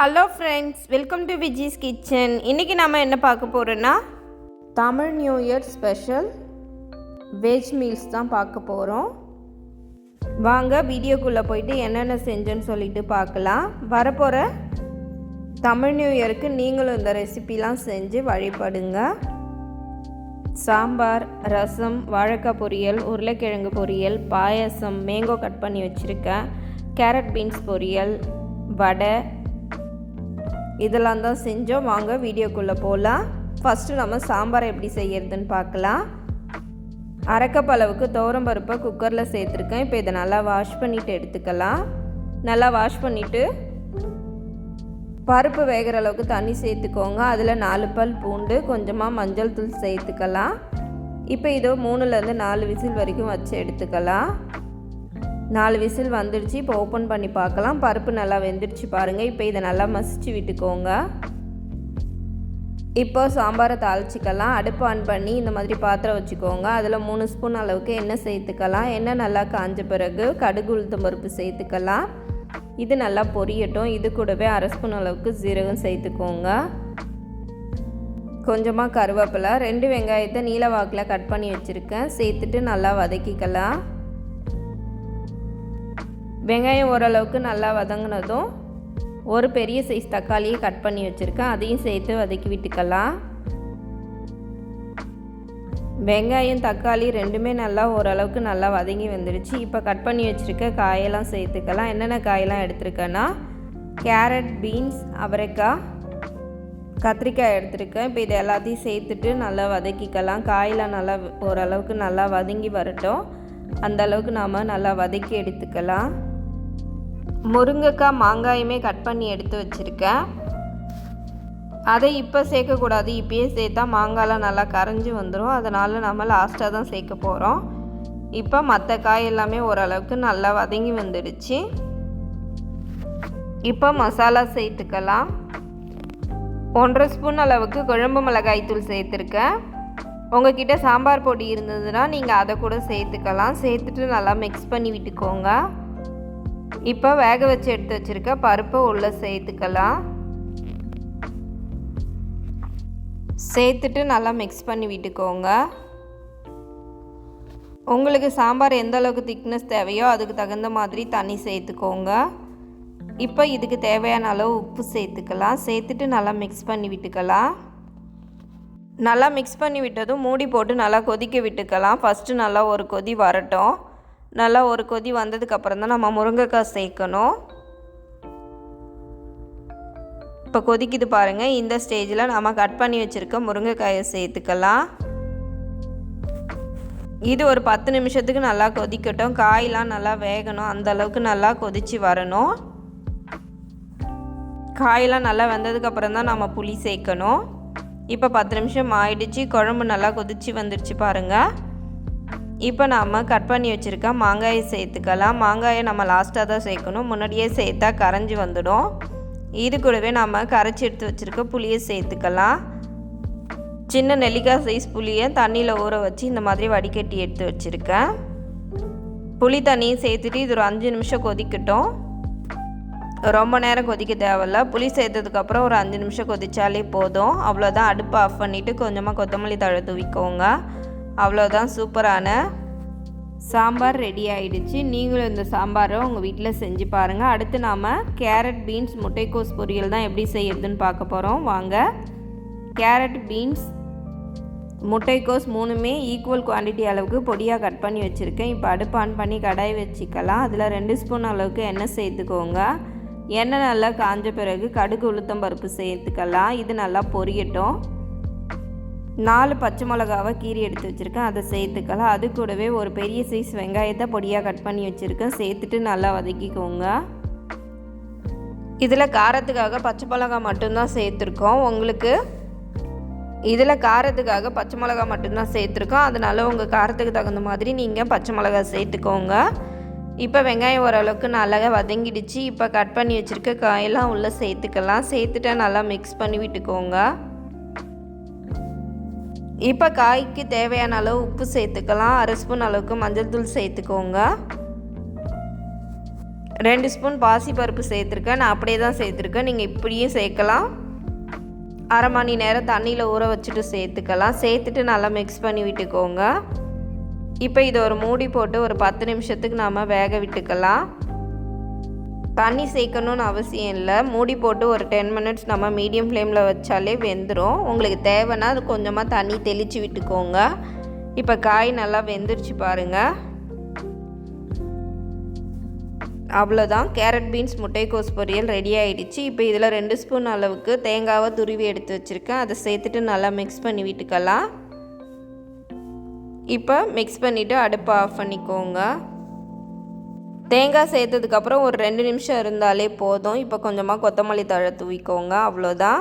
Hello friends welcome to Viji's kitchen இன்றைக்கி நம்ம என்ன பார்க்க போகிறோன்னா Tamil new year special veg meals தான் பார்க்க போகிறோம் வாங்க வீடியோக்குள்ளே போயிட்டு என்னென்ன செஞ்சோன்னு சொல்லிட்டு பார்க்கலாம். வரப்போகிற தமிழ் நியூ இயருக்கு நீங்களும் இந்த ரெசிபிலாம் செஞ்சு வழிபடுங்க. சாம்பார் ரசம் வாழைக்காய் பொரியல் உருளைக்கிழங்கு பொரியல் பாயசம் மேங்கோ கட் பண்ணி வச்சுருக்கேன் கேரட் பீன்ஸ் பொரியல் வடை இதெல்லாம் தான் செஞ்சோம். வாங்க வீடியோக்குள்ளே போகலாம் ஃபஸ்ட்டு நம்ம சாம்பாரை எப்படி செய்கிறதுன்னு பார்க்கலாம். அரைக்கப் அளவுக்கு துவரம் பருப்பை குக்கரில் சேர்த்துருக்கேன். இப்போ இதை நல்லா வாஷ் பண்ணிவிட்டு எடுத்துக்கலாம். நல்லா வாஷ் பண்ணிவிட்டு பருப்பு வேகிற அளவுக்கு தண்ணி சேர்த்துக்கோங்க. அதில் நாலு பல் பூண்டு கொஞ்சமாக மஞ்சள் தூள் சேர்த்துக்கலாம். இப்போ இதோ மூணுலேருந்து நாலு விசில் வரைக்கும் வச்சு எடுத்துக்கலாம். நாலு விசில் வந்துடுச்சு. இப்போ ஓப்பன் பண்ணி பார்க்கலாம். பருப்பு நல்லா வெந்துடுச்சு பாருங்கள் இப்போ இதை நல்லா மசிச்சு விட்டுக்கோங்க. இப்போ சாம்பாரை தாளிச்சிக்கலாம். அடுப்பு ஆன் பண்ணி இந்த மாதிரி பாத்திரம் வச்சுக்கோங்க. அதில் மூணு ஸ்பூன் அளவுக்கு எண்ணெய் சேர்த்துக்கலாம். எண்ணெய் நல்லா காஞ்ச பிறகு கடுகு உளுத்தம் பருப்பு சேர்த்துக்கலாம். இது நல்லா பொரியட்டும். இது கூடவே அரை ஸ்பூன் அளவுக்கு ஜீரகம் சேர்த்துக்கோங்க. கொஞ்சமாக கருவேப்பிலை. ரெண்டு வெங்காயத்தை நீல வாக்கில் கட் பண்ணி வச்சுருக்கேன். சேர்த்துட்டு நல்லா வதக்கிக்கலாம். வெங்காயம் ஓரளவுக்கு நல்லா வதங்கினதும் ஒரு பெரிய சைஸ் தக்காளியை கட் பண்ணி வச்சுருக்கேன். அதையும் சேர்த்து வதக்கி விட்டுக்கலாம். வெங்காயம் தக்காளி ரெண்டுமே நல்லா ஓரளவுக்கு நல்லா வதங்கி வந்துடுச்சு. இப்போ கட் பண்ணி வச்சுருக்க காயெல்லாம் சேர்த்துக்கலாம். என்னென்ன காயெல்லாம் எடுத்திருக்கேன்னா கேரட் பீன்ஸ் அவரைக்காய் கத்திரிக்காய் எடுத்திருக்கேன். இப்போ இது எல்லாத்தையும் சேர்த்துட்டு நல்லா வதக்கிக்கலாம். காயெல்லாம் நல்லா ஓரளவுக்கு நல்லா வதங்கி வரட்டும். அந்த அளவுக்கு நாம் நல்லா வதக்கி எடுத்துக்கலாம். முருங்கைக்காய் மாங்காயுமே கட் பண்ணி எடுத்து வச்சுருக்கேன். அதை இப்போ சேர்க்கக்கூடாது. இப்பயே சேர்த்தா மாங்காய்லாம் நல்லா கரைஞ்சி வந்துடும் அதனால் நம்ம லாஸ்ட்டாக தான் சேர்க்க போகிறோம் இப்போ மற்ற காய் எல்லாமே ஓரளவுக்கு நல்லா வதங்கி வந்துடுச்சு. இப்போ மசாலா சேர்த்துக்கலாம். ஒன்றரை ஸ்பூன் அளவுக்கு குழம்பு மிளகாய் தூள் சேர்த்துருக்கேன். உங்ககிட்ட சாம்பார் பொடி இருந்ததுன்னா நீங்கள் அதை கூட சேர்த்துக்கலாம். சேர்த்துட்டு நல்லா மிக்ஸ் பண்ணி விட்டுக்கோங்க. இப்போ வேக வச்சு எடுத்து வச்சுருக்க பருப்பை உள்ளே சேர்த்துக்கலாம். சேர்த்துட்டு நல்லா மிக்ஸ் பண்ணி விட்டுக்கோங்க. உங்களுக்கு சாம்பார் எந்த அளவுக்கு திக்னஸ் தேவையோ அதுக்கு தகுந்த மாதிரி தண்ணி சேர்த்துக்கோங்க. இப்போ இதுக்கு தேவையான அளவு உப்பு சேர்த்துக்கலாம். சேர்த்துட்டு நல்லா மிக்ஸ் பண்ணி விட்டுக்கலாம். நல்லா மிக்ஸ் பண்ணி விட்டதும் மூடி போட்டு நல்லா கொதிக்க விட்டுக்கலாம். ஃபஸ்ட்டு நல்லா ஒரு கொதி வரட்டும். நல்லா ஒரு கொதி வந்ததுக்கப்புறம் தான் நம்ம முருங்கைக்காய் சேர்க்கணும். இப்போ கொதிக்குது பாருங்கள் இந்த ஸ்டேஜில் நம்ம கட் பண்ணி வச்சுருக்க முருங்கைக்காயை சேர்த்துக்கலாம். இது ஒரு பத்து நிமிஷத்துக்கு நல்லா கொதிக்கட்டும். காயெலாம் நல்லா வேகணும். அந்த அளவுக்கு நல்லா கொதித்து வரணும். காயெல்லாம் நல்லா வெந்ததுக்கப்புறம் தான் நம்ம புளி சேர்க்கணும். இப்போ பத்து நிமிஷம் ஆயிடுச்சு. குழம்பு நல்லா கொதிச்சு வந்துடுச்சு பாருங்கள் இப்போ நாம் கட் பண்ணி வச்சுருக்க மாங்காயை சேர்த்துக்கலாம். மாங்காயை நம்ம லாஸ்ட்டாக தான் சேர்க்கணும். முன்னாடியே சேர்த்தா கரைஞ்சி வந்துடும். இது கூடவே நம்ம கரைச்சி எடுத்து வச்சுருக்க புளியை சேர்த்துக்கலாம். சின்ன நெல்லிக்காய் சைஸ் புளியை தண்ணியில் ஊற வச்சு இந்த மாதிரி வடிகட்டி எடுத்து வச்சுருக்கேன். புளி தண்ணியும் சேர்த்துட்டு இது ஒரு அஞ்சு நிமிஷம் கொதிக்கட்டும். ரொம்ப நேரம் கொதிக்க தேவையில்ல. புளி சேர்த்ததுக்கப்புறம் ஒரு அஞ்சு நிமிஷம் கொதித்தாலே போதும். அவ்வளோதான் அடுப்பை ஆஃப் பண்ணிவிட்டு கொஞ்சமாக கொத்தமல்லி தழை தூவிக்கோங்க. அவ்வளோதான் சூப்பரான சாம்பார் ரெடி ஆயிடுச்சு. நீங்களும் இந்த சாம்பாரை உங்கள் வீட்டில் செஞ்சு பாருங்கள் அடுத்து நாம் கேரட் பீன்ஸ் முட்டைக்கோஸ் பொரியல் தான் எப்படி செய்யறதுன்னு பார்க்க போகிறோம் வாங்க. கேரட் பீன்ஸ் முட்டைக்கோஸ் மூணுமே ஈக்குவல் குவான்டிட்டி அளவுக்கு பொடியாக கட் பண்ணி வச்சுருக்கேன். இப்போ அடுப்பு ஆன் பண்ணி கடாய் வச்சுக்கலாம். அதில் ரெண்டு ஸ்பூன் அளவுக்கு எண்ணெய் சேர்த்துக்கோங்க. எண்ணெய் நல்லா காஞ்ச பிறகு கடுகு உளுத்தம் பருப்பு சேர்த்துக்கலாம். இது நல்லா பொரியட்டும். நாலு பச்சை மிளகாவை கீரி எடுத்து வச்சுருக்கேன். அதை சேர்த்துக்கலாம். அது கூடவே ஒரு பெரிய சைஸ் வெங்காயத்தை பொடியாக கட் பண்ணி வச்சுருக்கேன். சேர்த்துட்டு நல்லா வதக்கிக்கோங்க. இதில் காரத்துக்காக பச்சை மிளகா மட்டும்தான் சேர்த்துருக்கோம். உங்களுக்கு இதில் காரத்துக்காக பச்சை மிளகா மட்டும்தான் சேர்த்துருக்கோம். அதனால் உங்கள் காரத்துக்கு தகுந்த மாதிரி நீங்கள் பச்சை மிளகா சேர்த்துக்கோங்க. இப்போ வெங்காயம் ஓரளவுக்கு நல்லா வதங்கிடுச்சு. இப்போ கட் பண்ணி வச்சுருக்க காயெல்லாம் உள்ளே சேர்த்துக்கலாம். சேர்த்துட்டா நல்லா மிக்ஸ் பண்ணி விட்டுக்கோங்க. இப்போ காய்க்கு தேவையான அளவு உப்பு சேர்த்துக்கலாம். அரை ஸ்பூன் அளவுக்கு மஞ்சள் தூள் சேர்த்துக்கோங்க. ரெண்டு ஸ்பூன் பாசிப்பருப்பு சேர்த்துருக்கேன். நான் அப்படியே தான் சேர்த்துருக்கேன். நீங்கள் இப்படியும் சேர்க்கலாம். அரை மணி நேரம் தண்ணியில் ஊற வச்சுட்டு சேர்த்துக்கலாம். சேர்த்துட்டு நல்லா மிக்ஸ் பண்ணி விட்டுக்கோங்க. இப்போ இதை ஒரு மூடி போட்டு ஒரு பத்து நிமிஷத்துக்கு நாம் வேக விட்டுக்கலாம். தண்ணி சேர்க்கணுன்னு அவசியம் இல்லை. மூடி போட்டு ஒரு டென் மினிட்ஸ் நம்ம மீடியம் ஃப்ளேமில் வச்சாலே வெந்துடும் உங்களுக்கு தேவைன்னா அது கொஞ்சமாக தண்ணி தெளித்து விட்டுக்கோங்க. இப்போ காய் நல்லா வெந்துருச்சு பாருங்கள் அவ்வளோதான் கேரட் பீன்ஸ் முட்டைக்கோஸ் பொரியல் ரெடி ஆகிடுச்சு இப்போ இதில் ரெண்டு ஸ்பூன் அளவுக்கு தேங்காவை துருவி எடுத்து வச்சுருக்கேன். அதை சேர்த்துட்டு நல்லா மிக்ஸ் பண்ணி விட்டுக்கலாம். இப்போ மிக்ஸ் பண்ணிவிட்டு அடுப்பை ஆஃப் பண்ணிக்கோங்க. தேங்காய் சேர்த்ததுக்கப்புறம் ஒரு ரெண்டு நிமிஷம் இருந்தாலே போதும். இப்போ கொஞ்சமாக கொத்தமல்லி தழை தூவிக்கோங்க அவ்வளோதான்.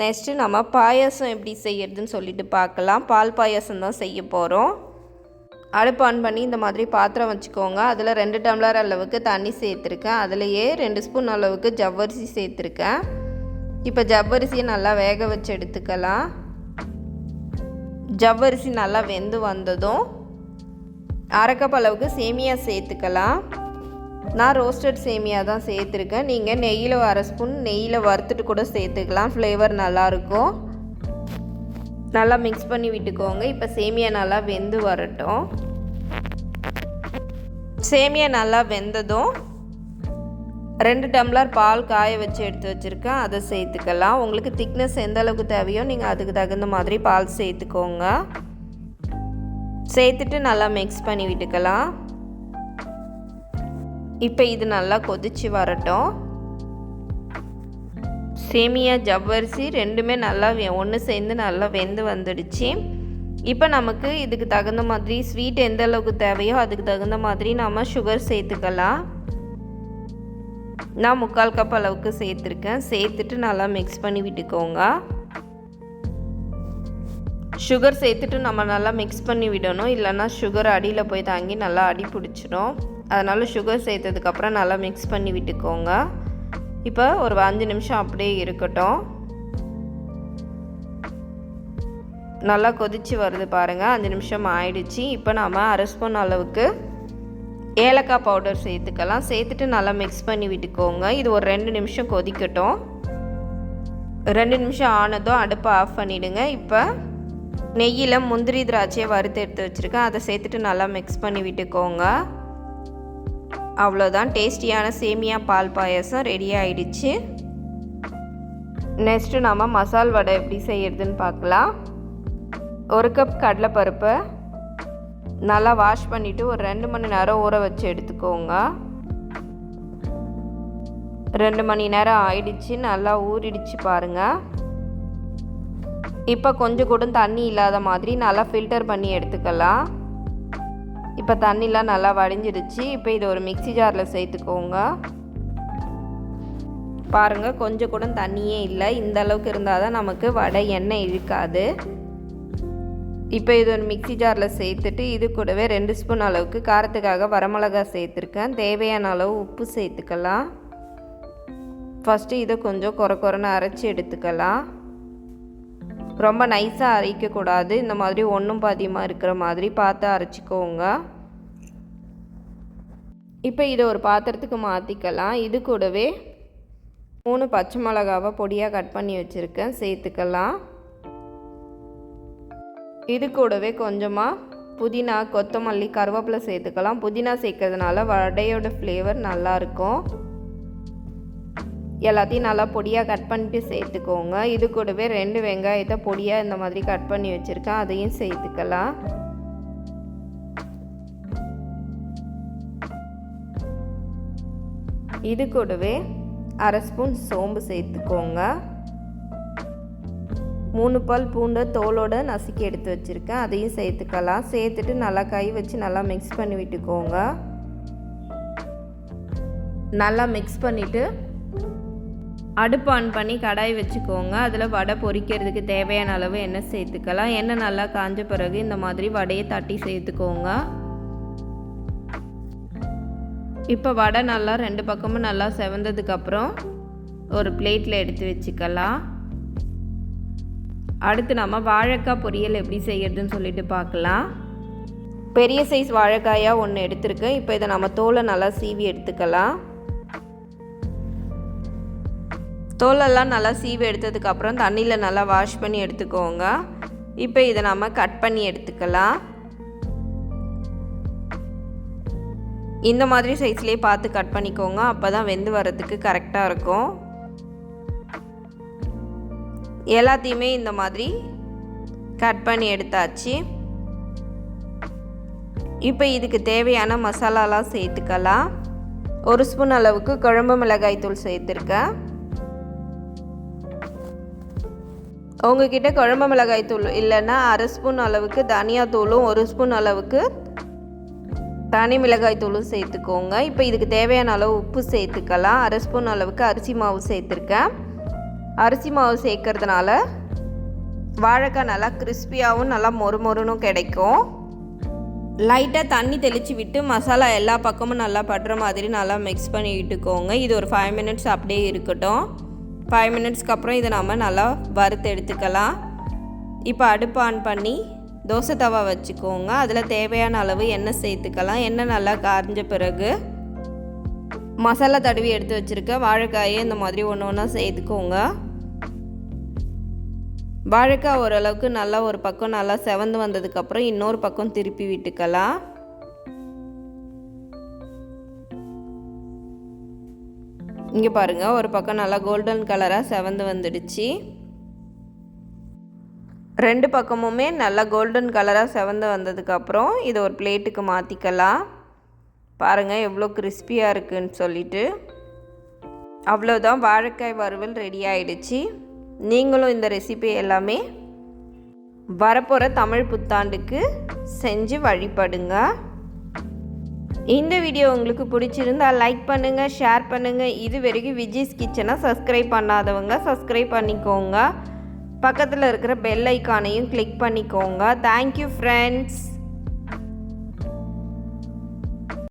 நெக்ஸ்ட்டு நம்ம பாயாசம் எப்படி செய்யறதுன்னு சொல்லிட்டு பார்க்கலாம். பால் பாயாசம் தான் செய்ய போகிறோம் அடுப்பு ஆன் பண்ணி இந்த மாதிரி பாத்திரம் வச்சுக்கோங்க. அதில் ரெண்டு டம்ளர் அளவுக்கு தண்ணி சேர்த்துருக்கேன். அதுலேயே ரெண்டு ஸ்பூன் அளவுக்கு ஜவ்வரிசி சேர்த்துருக்கேன். இப்போ ஜவ்வரிசியை நல்லா வேக வச்சு எடுத்துக்கலாம். ஜவ்வரிசி நல்லா வெந்து வந்ததும் அரைக்கப் அளவுக்கு சேமியா சேர்த்துக்கலாம். நான் ரோஸ்டட் சேமியா தான் சேர்த்துருக்கேன். நீங்கள் நெய்யில் அரை ஸ்பூன் நெய்யில் வறுத்துட்டு கூட சேர்த்துக்கலாம். ஃப்ளேவர் நல்லாயிருக்கும் நல்லா மிக்ஸ் பண்ணி விட்டுக்கோங்க. இப்போ சேமியா நல்லா வெந்து வரட்டும். சேமியா நல்லா வெந்ததும் ரெண்டு டம்ளர் பால் காய வச்சு எடுத்து வச்சுருக்கேன். அதை சேர்த்துக்கலாம். உங்களுக்கு திக்னஸ் எந்த அளவுக்கு தேவையோ நீங்கள் அதுக்கு தகுந்த மாதிரி பால் சேர்த்துக்கோங்க. சேர்த்துட்டு நல்லா மிக்ஸ் பண்ணி விட்டுக்கலாம். இப்போ இது நல்லா கொதிச்சு வரட்டும். சேமியா ஜவ்வரிசி ரெண்டுமே நல்லா ஒன்று சேர்ந்து நல்லா வெந்து வந்துடுச்சு. இப்போ நமக்கு இதுக்கு தகுந்த மாதிரி ஸ்வீட் எந்த அளவுக்கு தேவையோ அதுக்கு தகுந்த மாதிரி நம்ம சுகர் சேர்த்துக்கலாம். நான் முக்கால் கப் அளவுக்கு சேர்த்துருக்கேன். சேர்த்துட்டு நல்லா மிக்ஸ் பண்ணி விட்டுக்கோங்க. சுகர் சேர்த்துட்டு நம்ம நல்லா மிக்ஸ் பண்ணி விடணும். இல்லைன்னா சுகர் அடியில் போய் தாங்கி நல்லா அடி பிடிச்சிடும். அதனால் சுகர் சேர்த்ததுக்கப்புறம் நல்லா மிக்ஸ் பண்ணி விட்டுக்கோங்க. இப்போ ஒரு அஞ்சு நிமிஷம் அப்படியே இருக்கட்டும். நல்லா கொதித்து வருது பாருங்கள் அஞ்சு நிமிஷம் ஆயிடுச்சு. இப்போ நாம் அரை ஸ்பூன் அளவுக்கு. ஏலக்காய் பவுடர் சேர்த்துக்கலாம். சேர்த்துட்டு நல்லா மிக்ஸ் பண்ணி விட்டுக்கோங்க. இது ஒரு ரெண்டு நிமிஷம் கொதிக்கட்டும். ரெண்டு நிமிஷம் ஆனதும் அடுப்பை ஆஃப் பண்ணிவிடுங்க இப்போ நெய்யில் முந்திரி திராட்சையை வறுத்து எடுத்து வச்சுருக்கேன். அதை சேர்த்துட்டு நல்லா மிக்ஸ் பண்ணி விட்டுக்கோங்க. அவ்வளோதான். டேஸ்டியான சேமியா பால் பாயசம் ரெடி ஆயிடுச்சு. நெக்ஸ்ட்டு நாம் மசால் வடை எப்படி செய்யறதுன்னு பார்க்கலாம். ஒரு கப் கடலைப்பருப்பை. நல்லா வாஷ் பண்ணிவிட்டு ஒரு ரெண்டு மணி நேரம் ஊற வச்சு எடுத்துக்கோங்க. ரெண்டு மணி நேரம் ஆயிடுச்சு நல்லா ஊறிடுச்சு பாருங்கள் இப்போ கொஞ்சம் கூட தண்ணி இல்லாத மாதிரி நல்லா ஃபில்டர் பண்ணி எடுத்துக்கலாம். இப்போ தண்ணிலாம் நல்லா வடிஞ்சிடுச்சு. இப்போ இதை ஒரு மிக்சி ஜாரில் சேர்த்துக்கோங்க. பாருங்கள் கொஞ்சம் கூட தண்ணியே இல்லை. இந்த அளவுக்கு இருந்தால் தான் நமக்கு வடை எண்ணெய் இழுக்காது. இப்போ இது ஒரு மிக்சி ஜாரில் சேர்த்துட்டு இது கூடவே ரெண்டு ஸ்பூன் அளவுக்கு காரத்துக்காக வரமிளகா சேர்த்துருக்கேன். தேவையான அளவு உப்பு சேர்த்துக்கலாம். ஃபஸ்ட்டு இதை கொஞ்சம் குறை குறைன்னு அரைச்சி எடுத்துக்கலாம். ரொம்ப நைஸாக அரைக்கக்கூடாது. இந்த மாதிரி ஒன்றும் பாதியமாக இருக்கிற மாதிரி பார்த்து அரைச்சிக்கோங்க. இப்போ இதை ஒரு பாத்திரத்துக்கு மாற்றிக்கலாம் இது கூடவே மூணு பச்சை மிளகாவை பொடியாக கட் பண்ணி வச்சுருக்கேன். சேர்த்துக்கலாம். இது கூடவே கொஞ்சமாக புதினா கொத்தமல்லி கருவேப்பிலை சேர்த்துக்கலாம். புதினா சேர்க்கறதுனால வடையோட ஃப்ளேவர் நல்லாயிருக்கும் எல்லாத்தையும் நல்லா பொடியாக கட் பண்ணிட்டு சேர்த்துக்கோங்க. இது கூடவே ரெண்டு வெங்காயத்தை பொடியாக இந்த மாதிரி கட் பண்ணி வச்சுருக்கேன். அதையும் சேர்த்துக்கலாம். இது கூடவே அரை ஸ்பூன் சோம்பு சேர்த்துக்கோங்க. மூணு பால் பூண்டை தோலோடு நசுக்கி எடுத்து வச்சுருக்கேன். அதையும் சேர்த்துக்கலாம். சேர்த்துட்டு நல்லா கை வச்சு நல்லா மிக்ஸ் பண்ணி விட்டுக்கோங்க. நல்லா மிக்ஸ் பண்ணிவிட்டு அடுப்பு ஆன் பண்ணி கடாய் வச்சுக்கோங்க. அதில் வடை பொரிக்கிறதுக்கு தேவையான அளவு எண்ணெய் சேர்த்துக்கலாம். எண்ணெய் நல்லா காஞ்ச பிறகு இந்த மாதிரி வடையை தட்டி சேர்த்துக்கோங்க. இப்போ வடை நல்லா ரெண்டு பக்கமும் நல்லா செவந்ததுக்கப்புறம் ஒரு பிளேட்டில் எடுத்து வச்சுக்கலாம். அடுத்து நம்ம வாழைக்காய் பொரியல் எப்படி செய்யறதுன்னு சொல்லிட்டு பார்க்கலாம். பெரிய சைஸ் வாழைக்காயாக ஒன்று எடுத்திருக்கேன். இப்போ இதை நம்ம தோலை நல்லா சீவி எடுத்துக்கலாம். தோலெல்லாம் நல்லா சீவி எடுத்ததுக்கப்புறம் தண்ணியில் நல்லா வாஷ் பண்ணி எடுத்துக்கோங்க. இப்போ இதை நம்ம கட் பண்ணி எடுத்துக்கலாம். இந்த மாதிரி சைஸ்லேயே பார்த்து கட் பண்ணிக்கோங்க. அப்போ தான் வெந்து வர்றதுக்கு கரெக்டாக இருக்கும். எல்லாத்தையுமே இந்த மாதிரி கட் பண்ணி எடுத்தாச்சு. இப்போ இதுக்கு தேவையான மசாலாலாம் சேர்த்துக்கலாம். ஒரு ஸ்பூன் அளவுக்கு குழம்பு மிளகாய் தூள் சேர்த்துருக்கேன். உங்ககிட்ட குழம்பு மிளகாய் தூள் இல்லைன்னா அரை ஸ்பூன் அளவுக்கு தனியாத்தூளும் ஒரு ஸ்பூன் அளவுக்கு தனி மிளகாய் தூளும் சேர்த்துக்கோங்க. இப்போ இதுக்கு தேவையான அளவு உப்பு சேர்த்துக்கலாம். அரை ஸ்பூன் அளவுக்கு அரிசி மாவு சேர்த்துருக்கேன். அரிசி மாவு சேர்க்கறதுனால வாழைக்காய் நல்லா கிறிஸ்பியாகவும் நல்லா மொறு மொறுனும் கிடைக்கும். லைட்டாக தண்ணி தெளித்து விட்டு மசாலா எல்லா பக்கமும் நல்லா படுற மாதிரி நல்லா மிக்ஸ் பண்ணிக்கிட்டுக்கோங்க இது ஒரு ஃபைவ் மினிட்ஸ் அப்படியே இருக்கட்டும். ஃபைவ் மினிட்ஸ்க்கு அப்புறம் இதை நாம் நல்லா வறுத்து எடுத்துக்கலாம். இப்போ அடுப்பு ஆன் பண்ணி தோசை தவா வச்சுக்கோங்க. அதில் தேவையான அளவு எண்ணெய் சேர்த்துக்கலாம். எண்ணெய் நல்லா காய்ஞ்ச பிறகு மசாலா தடவி எடுத்து வச்சுருக்க வாழைக்காயை இந்த மாதிரி ஒன்று ஒன்றா சேர்த்துக்கோங்க. வாழைக்காய் ஓரளவுக்கு நல்லா ஒரு பக்கம் நல்லா செவந்து வந்ததுக்கப்புறம் இன்னொரு பக்கம் திருப்பி விட்டுக்கலாம். இங்கே பாருங்கள் ஒரு பக்கம் நல்லா கோல்டன் கலராக செவந்து வந்துடுச்சு. ரெண்டு பக்கமுமே நல்லா கோல்டன் கலராக செவந்து வந்ததுக்கப்புறம் இதை ஒரு பிளேட்டுக்கு மாற்றிக்கலாம் பாருங்கள் எவ்வளோ கிறிஸ்பியாக இருக்குன்னு சொல்லிட்டு. அவ்வளோதான் வாழைக்காய் வறுவல் ரெடி ஆயிடுச்சு. நீங்களும் இந்த ரெசிபி எல்லாமே வரப்போகிற தமிழ் புத்தாண்டுக்கு செஞ்சு வழிபடுங்க. இந்த வீடியோ உங்களுக்கு பிடிச்சிருந்தா லைக் பண்ணுங்கள் ஷேர் பண்ணுங்கள் இது வரைக்கும் விஜய்ஸ் கிச்சனை சப்ஸ்கிரைப் பண்ணாதவங்க சப்ஸ்கிரைப் பண்ணிக்கோங்க. பக்கத்தில் இருக்கிற பெல் ஐக்கானையும் கிளிக் பண்ணிக்கோங்க. Thank you friends